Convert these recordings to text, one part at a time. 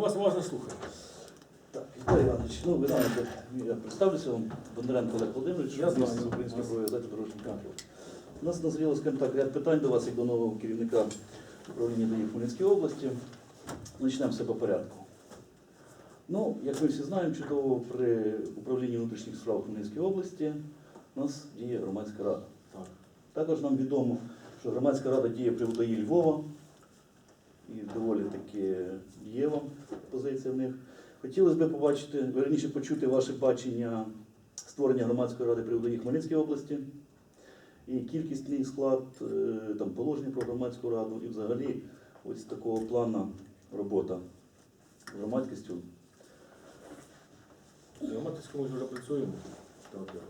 Ми вас уважно слухаємо. Так, Віталій Іванович, ну ви знаєте, я представлюся вам, Бондаренко Олег Володимирович, Я знаю. з Української організації дорожнього контролю. У нас назріло, скажімо так, ряд питань до вас як до нового керівника управління ДАІ в Хмельницькій області. Почнемо все по порядку. Ну, як ми всі знаємо, чудово при управлінні внутрішніх справ Хмельницької області у нас діє громадська рада. Так. Також нам відомо, що громадська рада діє при УДАІ Львова і доволі таки дієва позиція в них. Хотілося б побачити, верніше почути ваше бачення створення громадської ради при УДАІ Хмельницькій області і кількісний склад, е, там, положення про громадську раду і взагалі ось такого плану робота з громадськістю. Громадському вже працюємо. Так, я-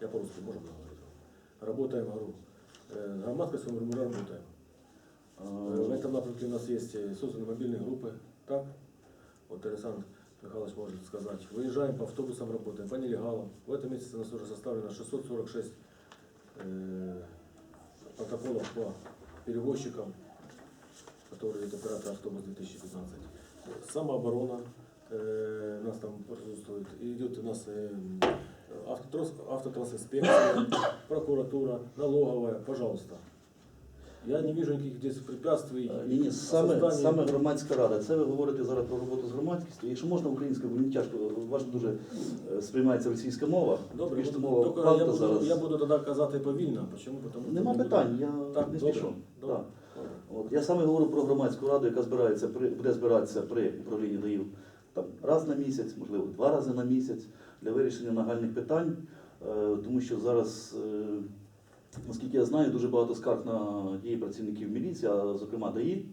Я по-русски можу говорити. Работаем, говорю. Э, Громадскостью мы регулярно работаем. Э, В Е, этом напрямке у нас есть э, созданы мобильные группы. Так? Вот Александр Михайлович может сказать. Выезжаем по автобусам, работаем, по нелегалам. В этом месяце у нас уже составлено 646 э, протоколов по перевозчикам, которые это оператор автобус 2015. Самооборона э, нас там присутствует. И идет у нас э, автотрос, автотрансинспекция, прокуратура, налоговая, пожалуйста. Я не вижу никаких здесь препятствий. Ні, ні, саме, саме громадська рада. Це ви говорите зараз про роботу з громадськістю. Якщо можна українською, бо мені тяжко, важко дуже е, сприймається російська мова. Добре, Більш мова тільки я правда буду, зараз. я буду тоді казати повільно. Почему? Потому що Нема не буду- питань, я Так, не добре, спішу. добре, Так. От, я саме говорю про громадську раду, яка збирається при, буде збиратися при управлінні ДАІВ там, раз на місяць, можливо, два рази на місяць для вирішення нагальних питань. Е, тому що зараз, е, наскільки я знаю, дуже багато скарг на дії працівників міліції, а зокрема ДАІ.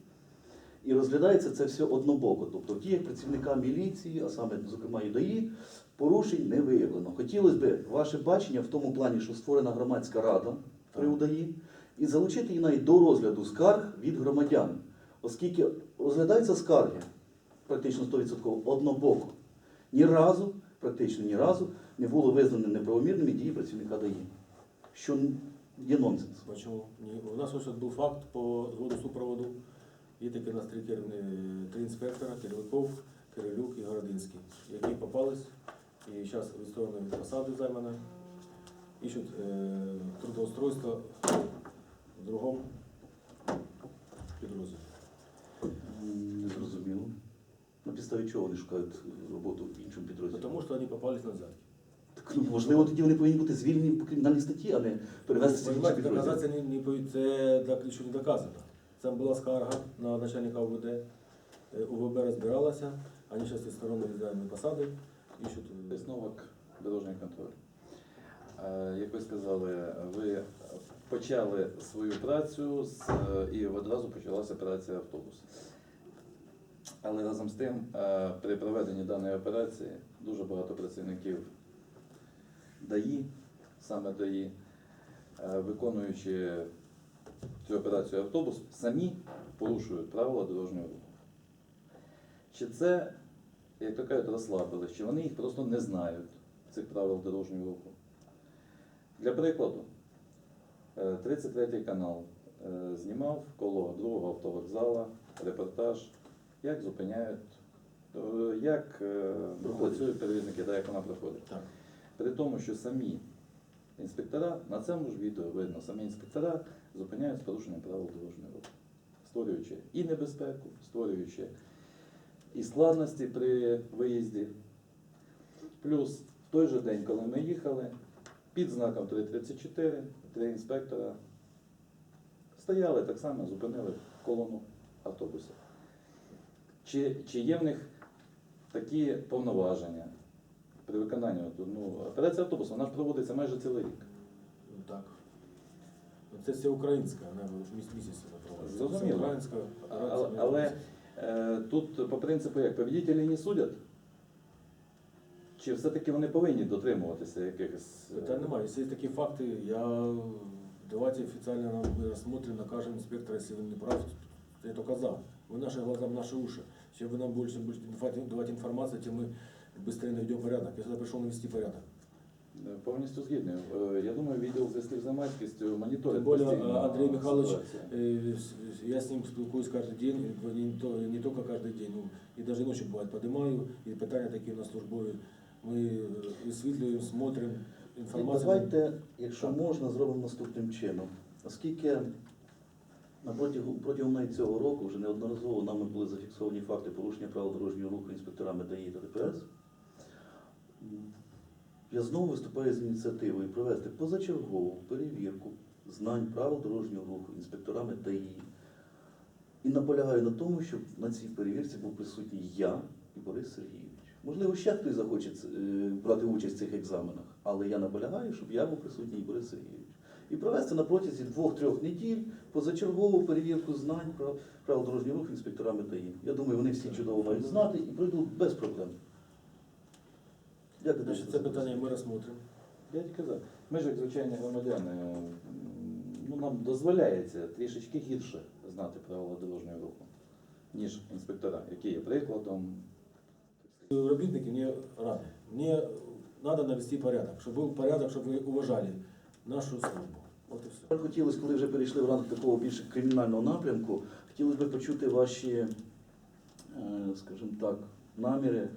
І розглядається це все однобоко. Тобто в діях працівника міліції, а саме, зокрема, і ДАІ, порушень не виявлено. Хотілося б ваше бачення в тому плані, що створена громадська рада при УДАІ, і залучити її навіть до розгляду скарг від громадян, оскільки розглядаються скарги практично 100% однобоко. Ні разу, практично ні разу не було визнано неправомірними дії працівника ДАІ, що є нонсенс. Почему? Ні. У нас ось от був факт по зводу супроводу. Є такі у нас три, керівні- три інспектора, Кириликов, Кирилюк і Городинський, які попались і зараз відсторонені від посади займані, ищуть е, трудоустройство в другому підрозділі. Не зрозуміло. На підставі чого вони шукають роботу в іншому підрозділі? Тому що вони попались на взятки. Так, ну, можливо, тоді вони повинні бути звільнені по кримінальній статті, а не перевестися в підрозділ. доказати не, не, по- це док- ще не доказано. Це була скарга на начальника УВД. Е, УВБ розбиралася, вони зараз відсторонені від займаної посади, ищуть. е, Висновок дорожнього контролю. Е, Як ви сказали, ви почали свою працю з, і одразу почалася операція автобус. Але разом з тим, е, при проведенні даної операції дуже багато працівників ДАІ, саме ДАІ, е, виконуючи цю операцію автобус, самі порушують правила дорожнього руху. Чи це як то кажуть, розслабились, чи вони їх просто не знають, цих правил дорожнього руху. Для прикладу, е, 33 канал е, знімав коло другого автовокзала репортаж, як зупиняють, е, як е, працюють перевізники, да, як вона проходить. Так. При тому, що самі інспектора, на цьому ж відео видно, самі інспектора зупиняють з порушенням правил дорожнього руху, створюючи і небезпеку, створюючи і складності при виїзді. Плюс в той же день, коли ми їхали, під знаком 334 три інспектора стояли так само, зупинили колону автобусів. Чи, чи є в них такі повноваження при виконанні? от, Ну, операція автобусу вона ж проводиться майже цілий рік. Ну, Так. Ну, Це все українська, вона міс- місяць проводиться. Це Зрозуміло. українська Але, операція. але е, тут по принципу як победителі не судять? Чи все-таки вони повинні дотримуватися якихось. е, Питань немає. Якщо є такі факти, я давайте официально нам мы рассмотрим, накажем инспектора, если он не прав, я только за. Вы наши глаза, наши уши. Чем вы нам больше будете давать, давать информацию, тем мы быстрее наведем порядок. Я сюда пришел навести порядок. Е, Повністю згідний. Е, Я думаю, відділ зв'язків з громадськістю моніторить Тим більше, постійно Андрій Михайлович, ситуацію. Э, с- Я с ним спілкуюсь каждый день, и не, то- не только каждый день, ну, и даже ночью бывает поднимаю, и питання такі на службові. Ми э, висвітлюємо, смотримо І інформацію. давайте, якщо Так. можна, зробимо наступним чином. Оскільки на протягом, протягом навіть цього року вже неодноразово нами були зафіксовані факти порушення правил дорожнього руху інспекторами ДАІ та ДПС, м, я знову виступаю з ініціативою провести позачергову перевірку знань правил дорожнього руху інспекторами ДАІ. І наполягаю на тому, щоб на цій перевірці був присутній я і Борис Сергійович. Можливо, ще хтось захоче е, брати участь в цих екзаменах, але я наполягаю, щоб я був присутній і Борис Сергійович. І провести на протязі двох-трьох неділь позачергову перевірку знань про правил дорожнього руху інспекторами ДАІ. Я думаю, вони всі чудово мають знати і пройдуть без проблем. Дякую. Значить, дуже це питання ми розсмотримо. Я тільки казав, ми ж як звичайні громадяни, ну, нам дозволяється трішечки гірше знати правила дорожнього руху, ніж інспектора, які є прикладом. Робітники мені раді. Мені треба навести порядок, щоб був порядок, щоб ви уважали нашу службу. От і все. Хотілося, коли вже перейшли в ранг такого більше кримінального напрямку, хотілося б почути ваші, е, скажімо так, наміри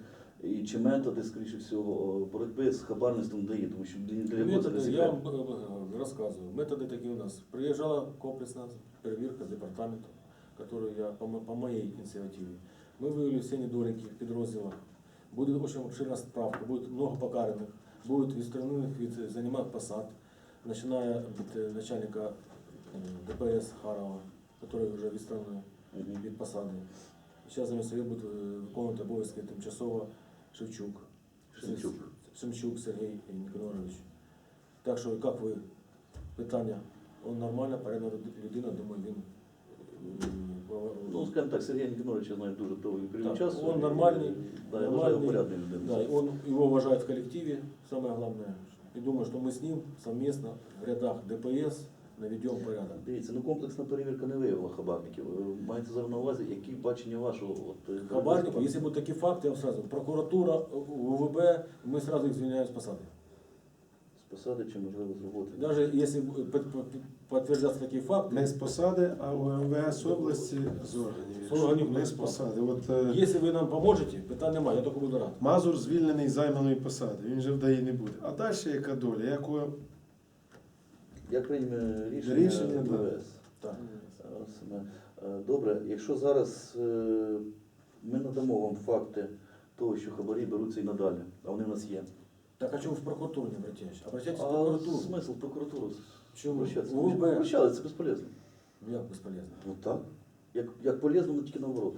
і чи методи, скоріше всього, боротьби з хабарництвом ДАІ, тому що для для якого це не Методи, я секрет. вам э, э, рассказываю. Методы такие у нас. Приезжала комплексная проверка департамента, которую я по, мо- по моей инициативе. Мы выявили все недоліки в підрозділах. Буде очень обширна справка, буде много покараних, будуть відсторонених від займаних посад, починає від е, начальника е, ДПС Харова, який вже відсторонений Мгм. від посади. Зараз замість його буде е, виконувати обов'язки тимчасово Шевчук. Шевчук. Шевчук Сергій Ніконорович. Так що, як ви, питання, він нормальна, порядна людина, думаю, він... е, Ну, скажімо так, Сергія Ніконоровича знаю дуже довгий період Так, часу. він нормальний, Да, я вважаю нормальний. порядною людиною. Да, и он, его уважают в коллективе, самое главное. И думаю, что мы с ним совместно в рядах ДПС наведем порядок. Дивіться, ну комплексна перевірка не виявила хабарників. Ви маєте зараз на увазі, які бачення вашого от, е, Хабарников, если будут такие факты, я вам сразу, прокуратура, УВБ, мы сразу их звільняємо з посади. з посади чи можливо з роботи? Даже если под- под- подтвердятся такие факты, Не з посади, а у МВС області з органів. З органів, Не з так. посади. От е, если ви нам поможете, питань немає, я тільки буду рад. Мазур звільнений з займаної посади, він же вдає не буде. А далі яка доля? Як у як прийме рішення, Рішення. МВС? Так. Е, е, Добре, якщо зараз е, ми надамо вам факти того, що хабарі беруться і надалі, а вони в нас є. Так а чому в прокуратуру не обращаетесь? Обращайтесь в А прокуратуру. смисл в прокуратуру Чому? обращатися? Обращали, це безполезно. Як безполезно? Ну так. Як, як полезно, але тільки наоборот.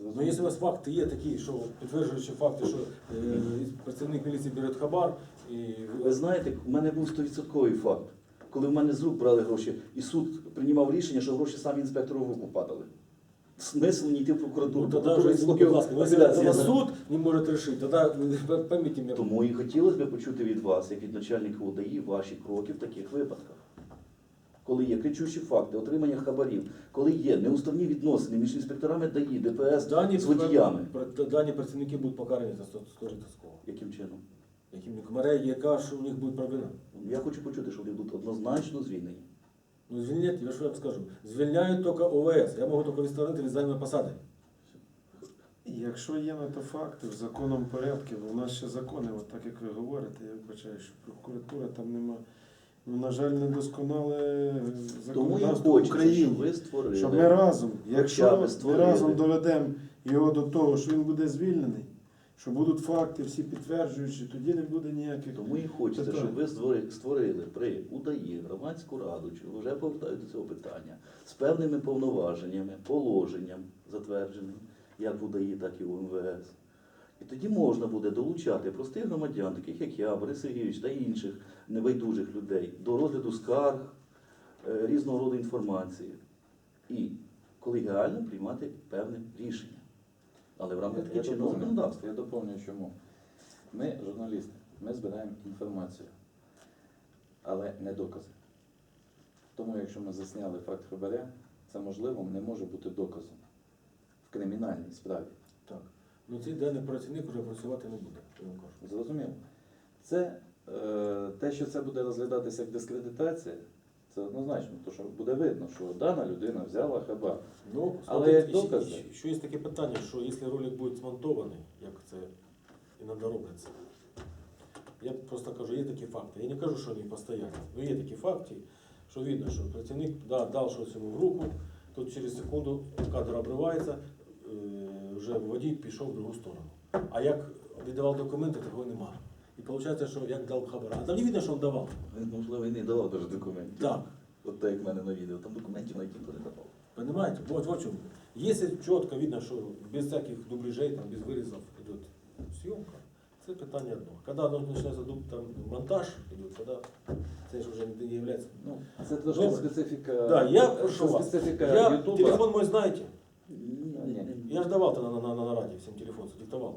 Ну, якщо у вас факти є такі, що підтверджуючи факти, що е, працівник міліції бере хабар, і Ви знаєте, у мене був 100% факт, коли в мене з рук брали гроші, і суд приймав рішення, що гроші самі інспектору в руку падали. Смисл не йти в прокуратуру. ну, будь ласка, якщо апеляція. суд не може рішити, тоді пойміть мене. Тому і хотілося б почути від вас, як від начальника УДАІ, ваші кроки в таких випадках. Коли є кричущі факти, отримання хабарів, коли є неуставні відносини між інспекторами ДАІ, ДПС з водіями. дані працівники будуть покарані за сторожитовського. Яким чином? Яким комарей, яка ж у них буде провина? Я хочу почути, що вони будуть однозначно звільнені. Ну, звільнять, я що я вам скажу. Звільняють тільки ОВС. Я можу тільки відсторонити від займої посади. Якщо є на то факти в законному порядку, бо в нас ще закони, от так як ви говорите, я вбачаю, що прокуратура там нема. Ну, на жаль, недосконале е, Тому і законодавство в щоб ви створили. Щоб ми разом, якщо ми разом доведемо його до того, що він буде звільнений, що будуть факти всі підтверджуючі, тоді не буде ніяких. Тому і хочеться, щоб ви створи- створили при УДАІ громадську раду, чи вже повертаю до цього питання, з певними повноваженнями, положенням затвердженим, як в УДАІ, так і в МВС. І тоді можна буде долучати простих громадян, таких як я, Борис Сергійович та інших небайдужих людей, до розгляду скарг, е, різного роду інформації. І колегіально приймати певне рішення. Але в рамках Я чинного законодавства. я доповню чому. Ми, журналісти, ми збираємо інформацію, але не докази. Тому якщо ми засняли факт хабаря, це можливо не може бути доказом в кримінальній справі. Так. Ну цей даний працівник вже працювати не буде, я вам кажу. Зрозуміло. Це е, те, що це буде розглядатися як дискредитація, це однозначно, тому що буде видно, що дана людина взяла хабар. Ну, Але як докази? ще- ще є таке питання, що якщо ролик буде змонтований, як це іноді робиться, я просто кажу, є такі факти. Я не кажу, що вони постійні, але є такі факти, що видно, що працівник да, дав щось йому в руку, тут через секунду кадр обривається, е, вже водій пішов в другу сторону. А як віддавав документи, такого немає. І виходить, що як дав хабар. А там не видно, що він давав. Він, можливо, і не давав даже документів. Так. От так, як в мене на відео, там документів на які ніхто не давав. Понимаете? Вот, вот в чем. Если четко видно, что без всяких дубляжей, там, без вырезов идет съемка, це питання одно. Когда оно начинается дуб- там, монтаж идет, тогда це ж уже не является. Ну, це трошки Добре. специфіка. Да, я це прошу вас. специфіка Я, Ютуба. телефон мой знаете? Ні, Я ж давал тогда на, на, на, на радио всем телефон, диктовал.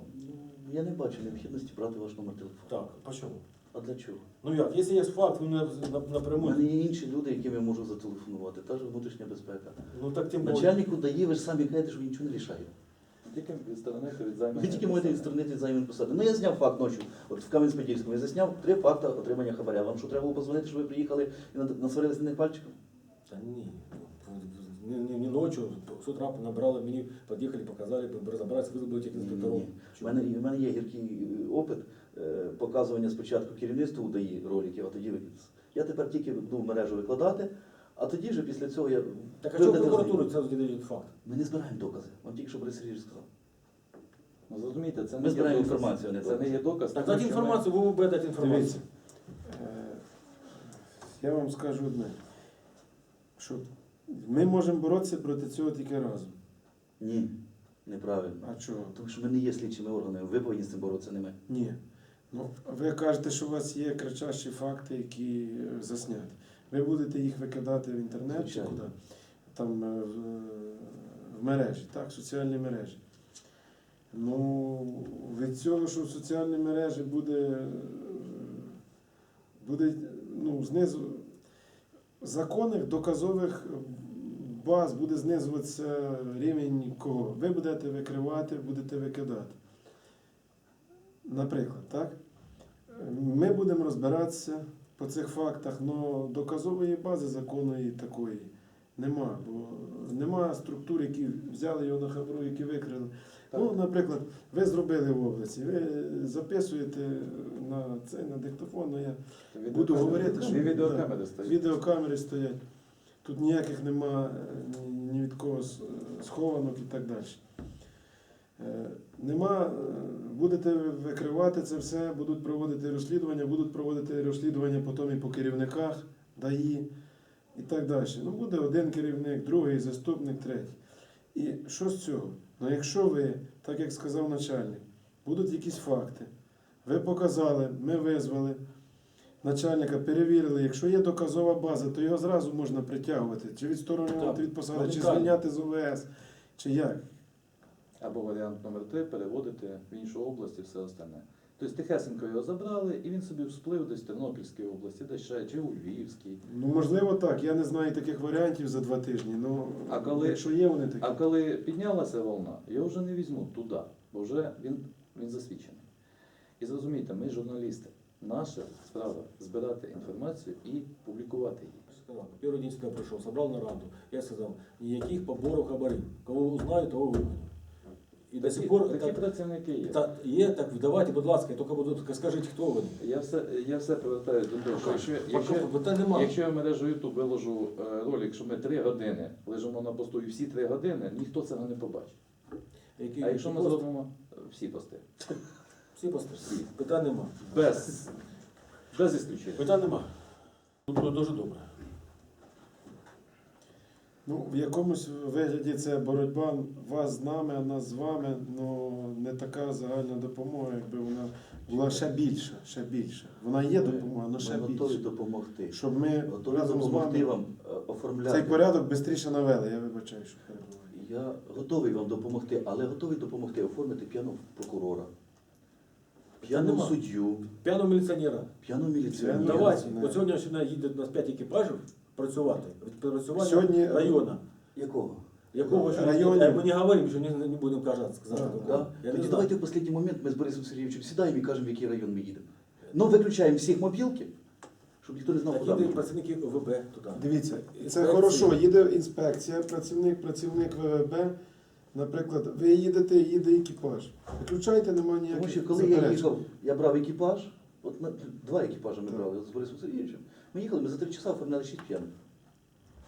Ну, Я не бачу необхідності брати ваш номер телефону. Так, почему? А для чого? Ну як, якщо є факт, ну на, на, У мене є інші люди, яким я можу зателефонувати. Та ж внутрішня безпека. ну так тим більше. Начальнику дає, ви ж самі кажете, що він нічого не рішає. Тільки відсторонити від займання. Ви тільки можете відсторонити від займаної посади. Ну я зняв факт ночі. От в Кам'янець-Подільському я засняв три факти отримання хабаря. Вам що треба було позвонити, що ви приїхали і насварилися на них пальчиком? Та ні. Не, не, не ночью, с утра набрали мені, під'їхали, показали, розібратися, визвали тих інспекторів. Ні. У мене, у мене є гіркий е, опит е, показування спочатку керівництву УДАІ роликів, а тоді. Я тепер тільки буду в мережу викладати, а тоді вже після цього я. Так а чого будете прокуратура це дають факт? Ми не збираємо докази. Вам тільки що Борис Сергійович сказав. Ну, зрозумійте, це Ми не є збираємо доказ. інформацію, а не Це не є доказ. Так тому дайте що ми- інформацію, ви будете дати інформацію. Дивіться, е, я вам скажу одне, що ми можемо боротися проти цього тільки разом. Ні, неправильно. А чого? Тому що ми не є слідчими органами, ви повинні з цим боротися, не ми. Ні. Ну, ви кажете, що у вас є кричащі факти, які е, засняті. Ви будете їх викидати в інтернет чи куди? Там е, в, в мережі, так, соціальні мережі. Ну, від цього, що в соціальній мережі буде, е, буде ну, знизу законних доказових баз буде знизуватися рівень кого? Ви будете викривати, будете викидати. Наприклад, так? Ми будемо розбиратися по цих фактах, але доказової бази законної такої нема. Бо нема структур, які взяли його на хабру, які викрили. Так. Ну, наприклад, ви зробили в області, ви записуєте на цей на диктофон, ну я буду говорити, що- відеокамери стоять. Тут ніяких нема е, ні- від кого схованок і так далі. Е, Нема, е, будете викривати це все, будуть проводити розслідування, будуть проводити розслідування потім і по керівниках ДАІ і так далі. Ну, буде один керівник, другий, заступник, третій. І що з цього? Ну, якщо ви, так як сказав начальник, будуть якісь факти, ви показали, ми визвали, начальника перевірили, якщо є доказова база, то його зразу можна притягувати, чи відсторонювати від посади, чи звільняти з ОВС, чи як. Або варіант номер три переводити в іншу область і все остальне. Тобто тихесенько його забрали, і він собі всплив десь в Тернопільській області, десь ще, чи у Львівській. Ну, можливо, так. Я не знаю таких варіантів за два тижні. Ну, А коли- якщо є вони такі. А коли піднялася волна, його вже не візьмуть туди, бо вже він, він засвідчений. І зрозумійте, ми журналісти. Наша справа збирати інформацію і публікувати її. Первый день сюда пришел, собрал на раду. Я сказал, никаких поборов хабарів. Кого узнаю, того выгоню. І до сих пор такі так, працівники є. та, є, так давайте, будь ласка, тільки будь- скажіть, хто вони. Я все, я все повертаюсь до того, що якщо, якщо, немає. якщо я мережу YouTube виложу е, ролик, що ми три години лежимо на посту і всі три години, ніхто цього не побачить. Які- А якщо ми зробимо всі пости, Всі пости. Питань нема. без, без ісключення. Питань нема. Ну, Буде дуже добре. Ну, в якомусь вигляді це боротьба вас з нами, а нас з вами, ну не така загальна допомога, якби вона була ще більша, ще більша. Вона є допомога, але Ми ще готові більше. допомогти. Щоб ми Готові разом з допомогти вами вам е, оформляти. цей порядок швидше навели. Я вибачаю, що перебуваю. Я готовий вам допомогти, але готовий допомогти оформити п'яного прокурора, п'яного нема. суддю, П'яного міліціонера. п'яного міліціонера. Давайте. От сьогодні сюди їде у нас 5 екіпажів працювати. Відпрацювання Сьогодні- району. Якого? Якого ще Районів. Е, Ми не говоримо, що не, не будемо казати. сказати. Да. Да? Я не Тоді знаю. давайте в останній момент ми з Борисом Сергійовичем сідаємо і кажемо, в який район ми їдемо. Ну, виключаємо всіх мобілки, щоб ніхто не знав, куди. їде працівники ОВБ туди. Дивіться, це Інспекції. хорошо, їде інспекція, працівник, працівник ВВБ. Наприклад, ви їдете, їде екіпаж. Виключайте, немає ніяких Тому що коли я заперечень. їхав, я брав екіпаж, от на, два екіпажі ми Так. брали з Борисом Сергійовичем. Ми їхали, ми за три часа оформляли шість п'яних.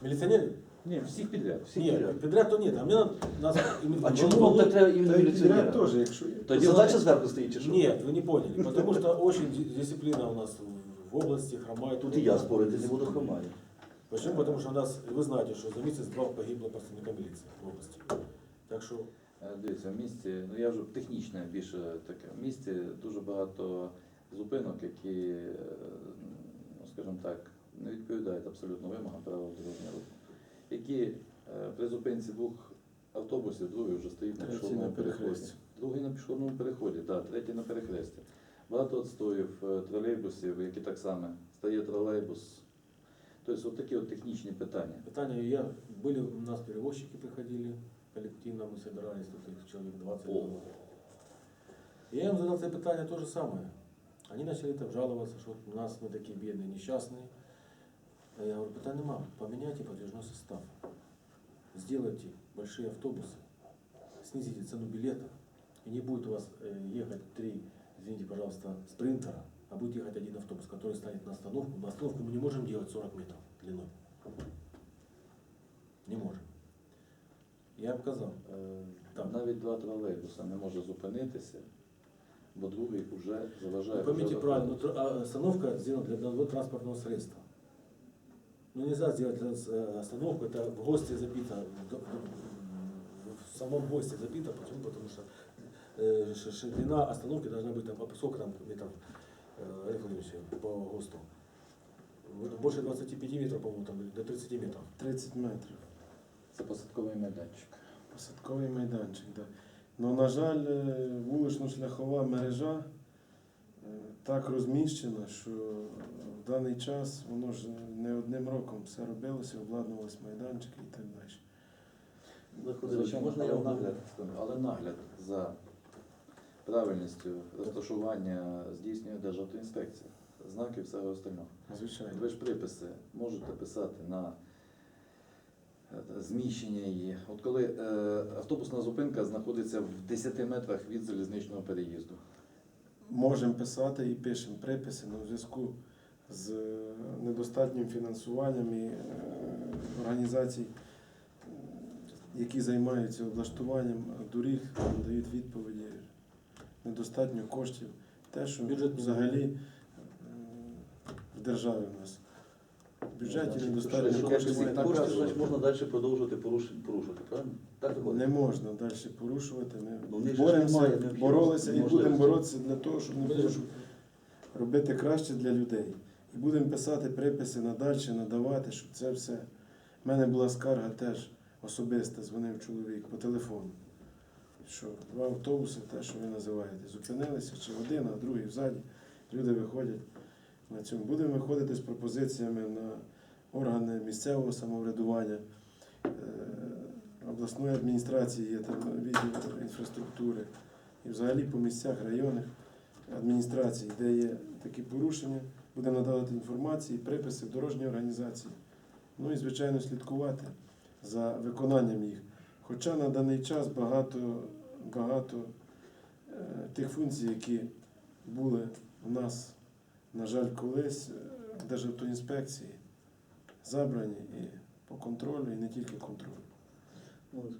Міліціонери? Ні, всіх підряд. Всі Ні, підряд. підряд то ні, а мені надо- нас А чому вам так треба Та іменно міліціонера? підряд теж, якщо є. Тоді Задача зверху стоїть чи що? Нет, вы не поняли, потому что очень ди- дисциплина у нас в области хромает. Тут і я спорити не буду хромаю. Почему? Потому что у нас, вы знаете, что за месяц два погибло представника милиции в области. Так что Е, Дивіться, в місті, ну я вже технічне більше таке. В місті дуже багато зупинок, які, е, ну скажімо так, не відповідають абсолютно вимогам правил дорожнього руху. Які е, при зупинці двох автобусів, другий вже стоїть на пішохідному перехресті. Другий на пішохідному переході, так, третій на перехресті. Багато відстоїв е, тролейбусів, які так само стає тролейбус. Тобто от такі от технічні питання. питание, я, были у нас перевозчики приходили, собирались, тут их человек 20 О. было. Я им задал это питание то же самое. Они начали там жаловаться, что у нас мы такие бедные, несчастные. А я говорю, питание нема, поменяйте подвижной состав. Сделайте большие автобусы, снизите цену билета, и не будет у вас э, ехать три, извините, пожалуйста, спринтера, а будет ехать один автобус, который станет на остановку. На остановку мы не можем делать 40 метров длиной. Не можем. Я показал. Е, Так. Навіть два тролейбуса не може зупинитися, бо другий вже заважає. Вы поймите вже правильно, виходити. но тр- а, остановка сделана для одного транспортного средства. Ну нельзя сделать транс- э, остановку, это в гости забито, в, в- в самом госте забито, почему? Потому что э, ш- ширина остановки должна быть там, по сколько там метров, э, Олег Владимирович, по ГОСТу? Вот Больше 25 метров, по-моему, там, или до 30 метров. 30 метрів. Це посадковий майданчик. Посадковий майданчик, так. Да. Ну, на жаль, е, вулично-шляхова мережа е, так розміщена, що в даний час воно ж не одним роком все робилося, обладнувалися майданчики і так далі. Звичайно, можна я нагляд, але нагляд за правильністю розташування здійснює Державтоінспекція. Знаки всього остального. Звичайно. Ви ж приписи можете писати на зміщення її. От коли е, автобусна зупинка знаходиться в 10 метрах від залізничного переїзду. Можемо писати і пишемо приписи на зв'язку з е, недостатнім фінансуванням і е, організацій, які займаються облаштуванням доріг, дають відповіді, недостатньо коштів. Те, що Бюджет взагалі в державі у нас. В бюджеті недостатньо коштів. Якщо так кошти, значить можна далі продовжувати порушити, порушувати, правильно? Так виходить? Не можна далі порушувати. Ну, в Ми них же ж боремося, немає необхідності, боролися і будемо можливості. боротися для того, щоб не порушувати. робити краще для людей. І будемо писати приписи надальше, надавати, щоб це все. У мене була скарга теж особиста, дзвонив чоловік по телефону. Що два автобуси, те, що ви називаєте, зупинилися, чи один, а другий взаді. Люди виходять на цьому. Будемо виходити з пропозиціями на органи місцевого самоврядування, е, обласної адміністрації, є там відділ інфраструктури і взагалі по місцях районних адміністрацій, де є такі порушення, буде надавати інформації, приписи в дорожній організації. Ну і, звичайно, слідкувати за виконанням їх. Хоча на даний час багато, багато е, тих функцій, які були у нас, на жаль, колись в Державтоінспекції, забрані і по контролю, і не тільки контролю.